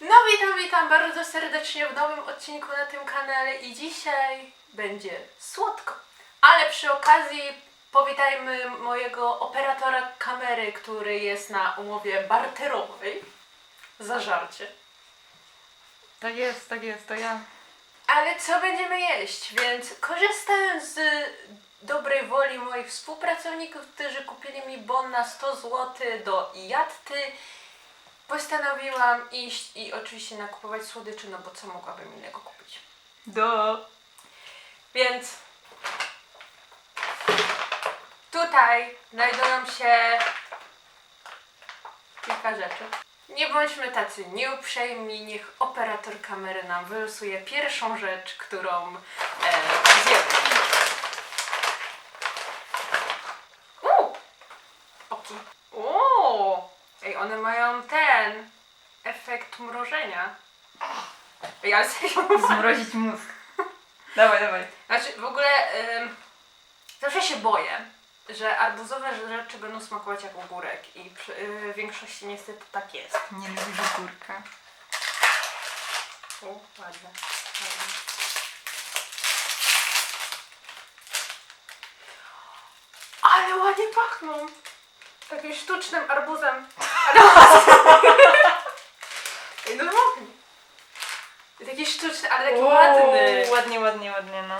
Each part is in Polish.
No witam, witam bardzo serdecznie w nowym odcinku na tym kanale i dzisiaj będzie słodko. Ale przy okazji powitajmy mojego operatora kamery, który jest na umowie barterowej. Za żarcie. Tak jest, tak jest, to ja. Ale co będziemy jeść? Więc korzystając z dobrej woli moich współpracowników, którzy kupili mi bon na 100 zł do Jatty, postanowiłam iść i oczywiście nakupować słodyczy, no bo co mogłabym innego kupić? Do. Więc tutaj znajdują się kilka rzeczy. Nie bądźmy tacy nieuprzejmi, niech operator kamery nam wylosuje pierwszą rzecz, którą e, zjemy. Oki. Uuu! Ej, one mają ten efekt mrożenia. Ej, ale serio, Zmrozić mózg. Dawaj, dawaj. Znaczy, w ogóle ym, zawsze się boję, że arbuzowe rzeczy będą smakować jak ogórek i przy, y, w większości niestety tak jest. Nie lubisz ogórka. U, ładne. ładne. Ale ładnie pachną! Takim sztucznym arbuzem. Ej, no ładnie. Taki sztuczny, ale taki ładny. Ładnie, ładnie, ładnie, no.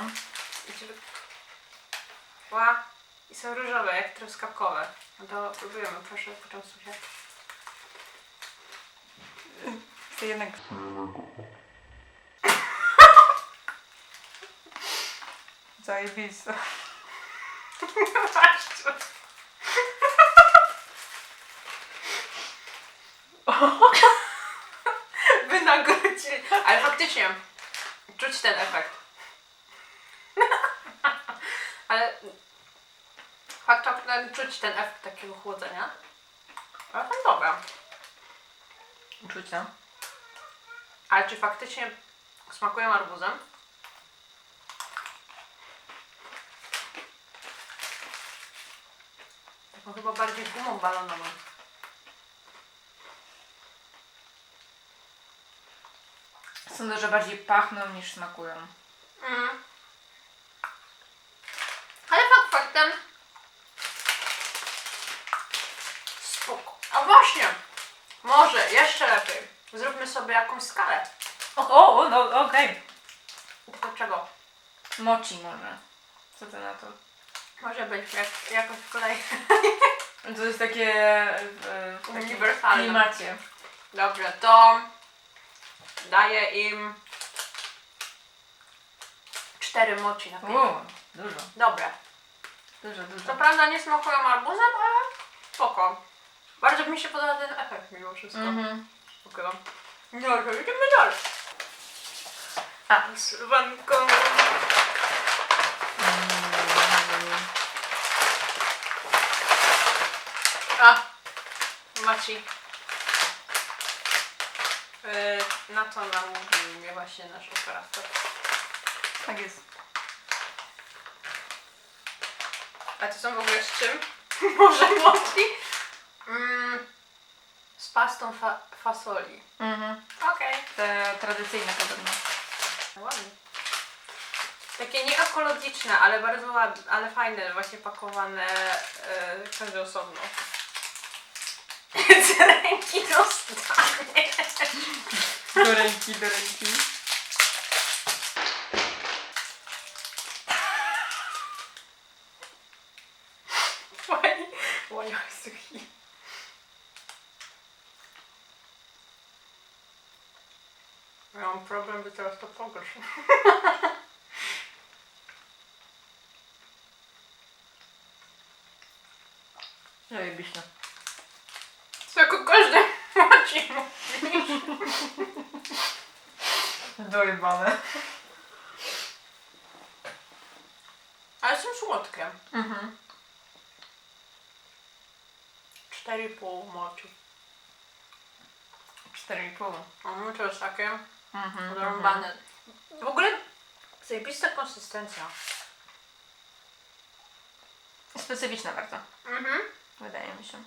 Ła. I są różowe, jak truskawkowe. No to próbujemy, proszę, poczęstuj się. To jednak... Zajebiste. Patrz. Wynagrodzili. Ale faktycznie czuć ten efekt. Ale fakt faktem czuć ten efekt takiego chłodzenia. Ale to dobre. Czuć, no. Ale czy faktycznie smakują arbuzem? Taką chyba bardziej gumą balonową. Sądzę, że bardziej pachną niż smakują. Mm. Ale fakt faktem. Spoko. A właśnie. Może jeszcze lepiej. Zróbmy sobie jakąś skalę. O, o no okej. Tylko czego? Mochi może. Co ty na to? Może być jak, jakoś w kolei. To jest takie... e, w takim Uniwersalne. klimacie. Dobrze, to daję im cztery moci na pięć. O, dużo. Dobre. Dużo, dużo. Co prawda nie smakują arbuzem, ale spoko. Bardzo mi się podoba ten efekt mimo wszystko. Mhm. No, to idziemy dalej. A. Sylwanką. A, Maci. Yy, na to namówił mnie właśnie nasz operator. Tak jest. A to są w ogóle z czym? Może moci? Mm, z pastą fa fasoli. Mhm. Okej. Te tradycyjne podobno. Ładnie. Takie nieekologiczne, ale bardzo ładne, ale fajne, właśnie pakowane yy, każdy osobno. Ręki dostanie. Do ręki, do ręki. Fajnie. Ładnie suchi. Ja mam problem, by teraz to pogorszy. Zajebiście. Każdy maci Dojebane. Ale są słodkie. Mhm. 4,5 moci. 4,5. No to jest takie Mhm. Odrąbane. W ogóle zajebista konsystencja. Specyficzna bardzo. Mhm. Wydaje mi się.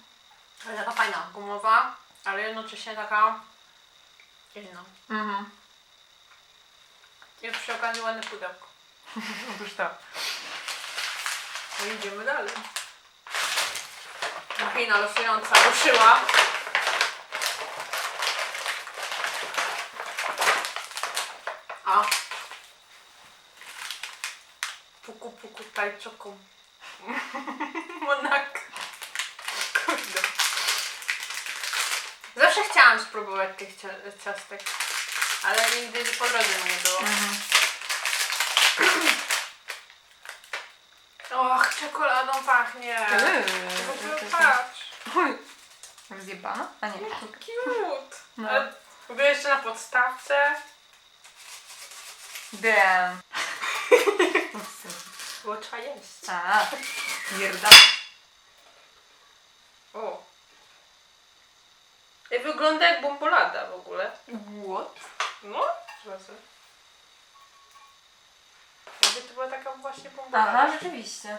Ale taka fajna, gumowa. Ale jednocześnie taka inna. Mhm. I przy okazji ładne pudełko. Otóż to. No idziemy dalej. Machina losująca ruszyła. A. Puku puku tajczoką. Monak. Kurde. Zawsze chciałam spróbować tych cia- ciastek, ale nigdy po drodze mi nie było. Mhm. Och, czekoladą pachnie. W ogóle patrz. Uj. Rozjebana? A nie. Cute. No. Ale w ogóle jeszcze na podstawce. Damn. Było trzeba jeść. A, pierda. O. I wygląda jak bombolada w ogóle. What? No, zobaczę. Jakby to była taka właśnie bombolada. Aha, rzeczywiście.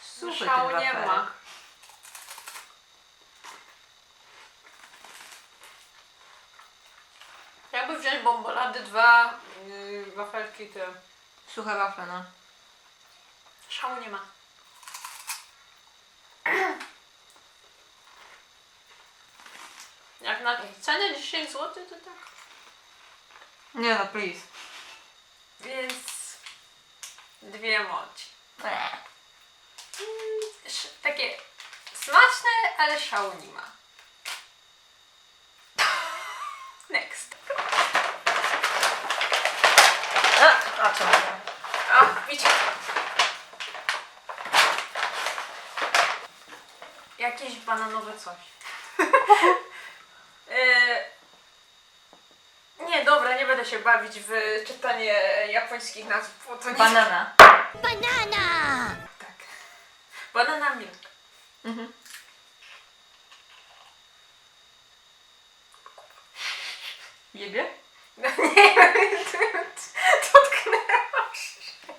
Super Szału ten nie wafelek. ma. Jakby wziąć bombolady dwa yy, wafelki, to Suche wafle, no. szału nie ma. Jak na cenę 10 zł, to tak. Nie no, please. Więc dwie moci. Eee. Mm, sz- takie smaczne, ale szału nie ma. A, a widzicie. Jakieś bananowe coś. E, nie, dobra, nie będę się bawić w czytanie japońskich nazw, bo to nie... Banana. Tak. Banana milk. Mhm. Jebie? No nie wiem, dotknęłaś się.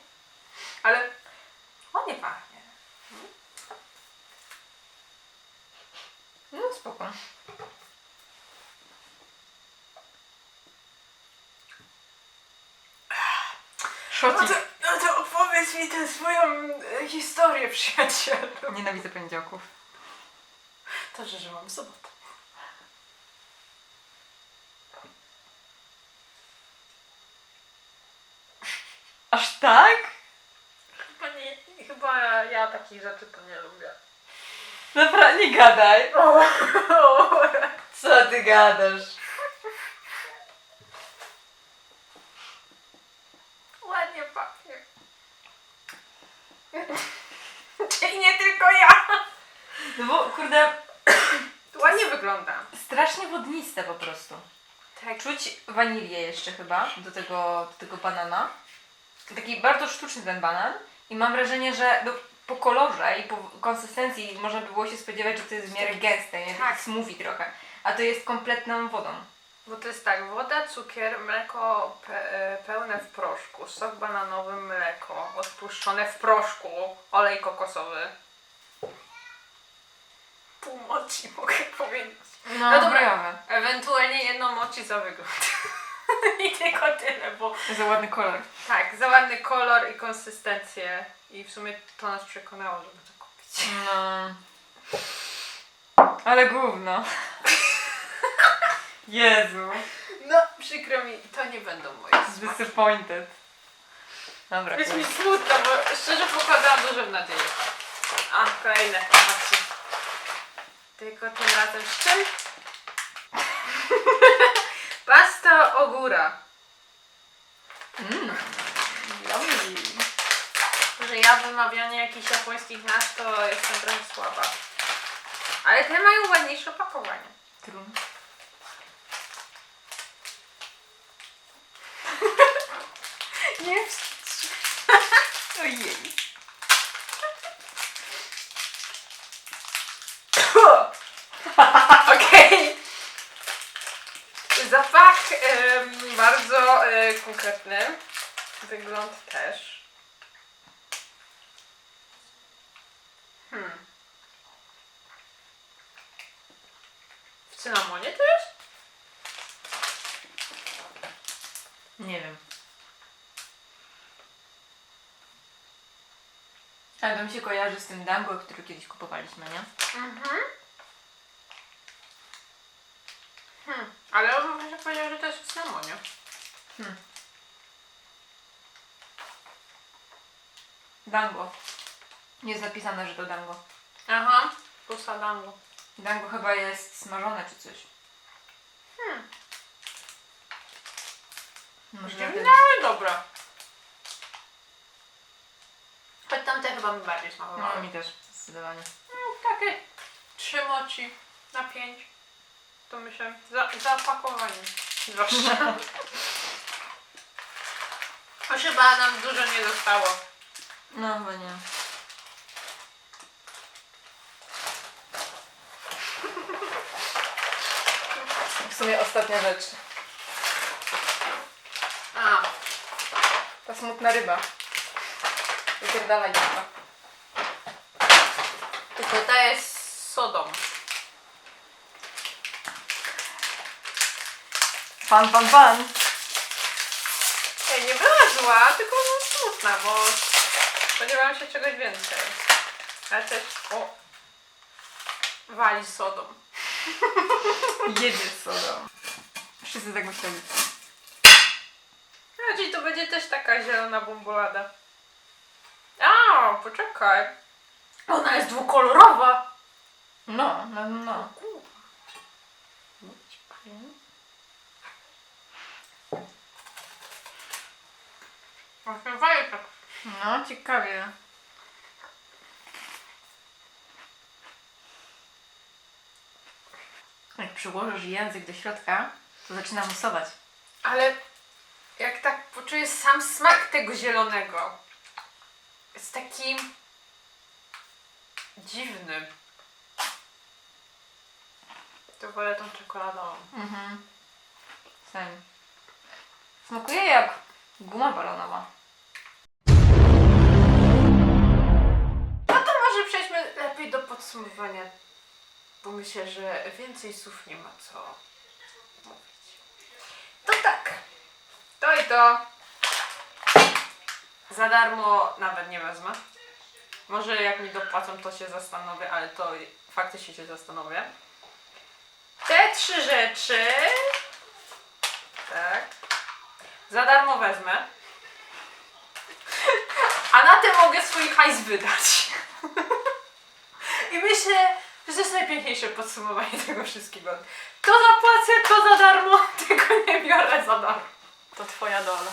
Ale ładnie pachnie. No spoko. No Szocik. to, no to opowiedz mi tę swoją e, historię, przyjacielu. Nienawidzę poniedziałków. Dobrze, że mam sobotę. Aż tak? Chyba, nie, chyba ja takich rzeczy to nie lubię. Naprawdę nie gadaj. Co ty gadasz? Ładnie pachnie. Czyli nie tylko ja. No bo kurde, Ładnie wygląda. strasznie wodniste po prostu. Tak. Czuć wanilię jeszcze chyba do tego, do tego banana. Taki bardzo sztuczny ten banan. I mam wrażenie, że no, po kolorze i po konsystencji można by było się spodziewać, że to jest w miarę gęste, nie? Tak. Tak. smoothie trochę. A to jest kompletną wodą. Bo to jest tak, woda, cukier, mleko pe e, pełne w proszku, sok bananowy, mleko odpuszczone w proszku, olej kokosowy. Pół moci mogę powiedzieć. No, No dobra. krajowe. Ewentualnie jedno moci za wygląd. I tylko tyle, bo Za ładny kolor. tak, za ładny kolor i konsystencję. I w sumie to nas przekonało, żeby to kupić. No. Ale gówno. Jezu. No, przykro mi, to nie będą moje smaki. Disappointed. Dobra. Jest mi smutno, bo szczerze pokładałam dużą nadzieję. A, kolejne, patrzcie. Tylko tym razem z czym? Pasta ogóra. Mm. Yummy. Że ja w wymawianiu jakichś japońskich nazw to jestem trochę słaba. Ale te mają ładniejsze opakowanie. Trudno. Nie Ojej. Okej. Zapach em, bardzo e, konkretny. Wygląd też. Hmm. W cynamonie to jest? Nie wiem. Ale to mi się kojarzy z tym dango, który kiedyś kupowaliśmy, nie? Mhm. Hmm. Ale on właśnie powiedział, że to jest w cynamonie. Dango. Jest zapisane, że to dango. Aha. Posadango. Dango chyba jest smażone czy coś. Hmm. Może No ale dobra. Choć tamte chyba mi bardziej No smakowały. mi też, zdecydowanie. Takie trzy moci na pięć. To myślę, za, zapakowanie. Zwłaszcza. Choć chyba nam dużo nie zostało. No chyba nie. W sumie ostatnia rzecz. A, Ta smutna ryba. Wypierdalaj chyba. tylko ta jest sodą. Fan, fan, fan. Ej, nie była zła, tylko smutna, bo spodziewałam się czegoś więcej. Ale też, o, wali sodą. Jedzie z sodą. Wszyscy tak myśleli. A, czyli to będzie też taka zielona bombolada. A, poczekaj. Ona jest dwukolorowa. No, no, no. Właśnie fajka. No, ciekawie. Jak przyłożysz język do środka, to zaczyna musować. Ale jak tak poczuję sam smak tego zielonego. Jest taki dziwny. To wolę tą czekoladową. Mhm. Same. Smakuje jak guma balonowa. No to może przejdźmy lepiej do podsumowania. Bo myślę, że więcej słów nie ma co mówić. To tak. To i to. Za darmo nawet nie wezmę. Może jak mi dopłacą, to się zastanowię, ale to faktycznie się zastanowię. Te trzy rzeczy. Tak. Za darmo wezmę. A na tym mogę swój hajs wydać. I myślę, że to jest najpiękniejsze podsumowanie tego wszystkiego. To zapłacę, to za darmo, tego nie biorę za darmo. To twoja dola.